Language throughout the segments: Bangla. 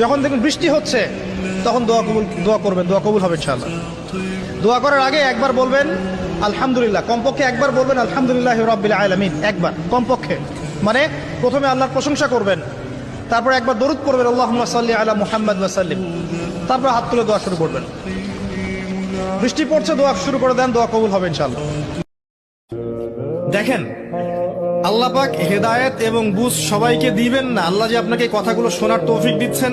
যখন দেখবেন বৃষ্টি হচ্ছে, তখন দোয়া কবুল, দোয়া করবেন, দোয়া কবুল হবে ইনশাআল্লাহ। দোয়া করার আগে একবার বলবেন, আলহামদুলিল্লাহ। কমপক্ষে একবার বলবেন, আলহামদুলিল্লাহ রব্বিল আলামিন। একবার, কমপক্ষে। মানে প্রথমে আল্লাহর প্রশংসা করবেন, তারপর একবার দরুদ পড়বেন আল্লাহ সাল্লি আলা মুহাম্মদ ওয়াসাল্লিম তারপর হাত তুলে দোয়া শুরু করবেন। বৃষ্টি পড়ছে, দোয়া শুরু করে দেন, দোয়া কবুল হবে ইনশাআল্লাহ। দেখেন আল্লাহ পাক হেদায়েত এবং বুঝ সবাইকে দিবেন না। আল্লাহ যে আপনাকে কথাগুলো শোনার তৌফিক দিচ্ছেন,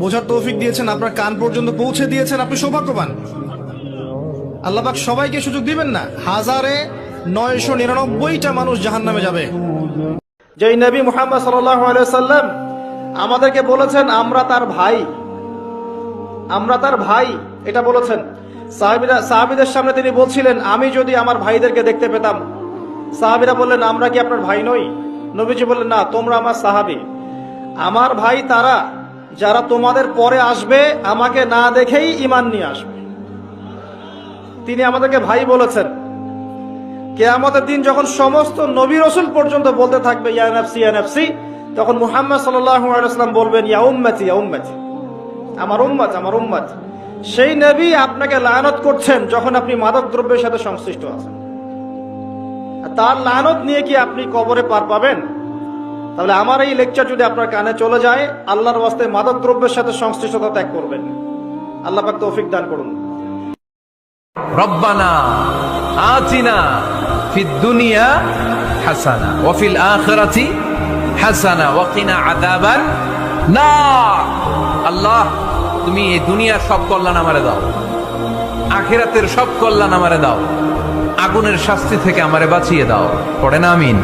বোঝার তৌফিক দিয়েছেন, আপনার কান পর্যন্ত পৌঁছে দিয়েছেন, আপনি সৌভাগ্যবান। আল্লাহ পাক সবাইকে সুযোগ দিবেন না। হাজারে নয়শো নিরানব্বইটা মানুষ জাহান নামে যাবে। যেই নবী মুহাম্মদ সাল্লাম আমাদেরকে বলেছেন, আমরা তার ভাই। আমরা তার ভাই, এটা বলেছেন। সাহাবিদের সামনে তিনি বলছিলেন, আমি যদি আমার ভাইদেরকে দেখতে পেতাম সাহাবিরা বললেন, আমরা কি আপনার ভাই নই? নবীজি বললেন, না, তোমরা আমার সাহাবি। আমার ভাই তারা, যারা তোমাদের পরে আসবে, আমাকে না দেখেই ইমান নিয়ে আসবে। তিনি আমাদেরকে ভাই বলেছেন কে কেয়ামতের দিন যখন সমস্ত নবী রসুল পর্যন্ত বলতে থাকবে ইয়ানফসি ইয়ানফসি তখন মুহাম্মদ সাল্লাম বলবেন, ইয়া উম্মতি ইয়া উম্মতি, আমার উম্মত আমার উম্মত। সেই নবী আপনাকে লায়নত করছেন যখন আপনি মাদক দ্রব্যের সাথে সংশ্লিষ্ট আছেন। তার লায়নত নিয়ে কি আপনি কবরে পার পাবেন? তাহলে আমার এই লেকচার যদি আপনার কানে চলে যায়, আল্লাহর ওয়াস্তে মাদক দ্রব্যের সাথে সংশ্লিষ্টতা ত্যাগ করবেন। আল্লাহ পাক তৌফিক দান করুন। রব্বানা আতিনা ফিদ দুনিয়া হাসানা, ওয়া ফিল আখিরাতি হাসানা, ওয়া কিনা আযাবান নার। আল্লাহ, তুমি এই দুনিয়ার সব কল্যাণ আমারে দাও। আখিরাতের সব কল্যাণ আমারে দাও। আগুনের শাস্তি থেকে আমারে বাঁচিয়ে দাও। পড়ে না আমিন।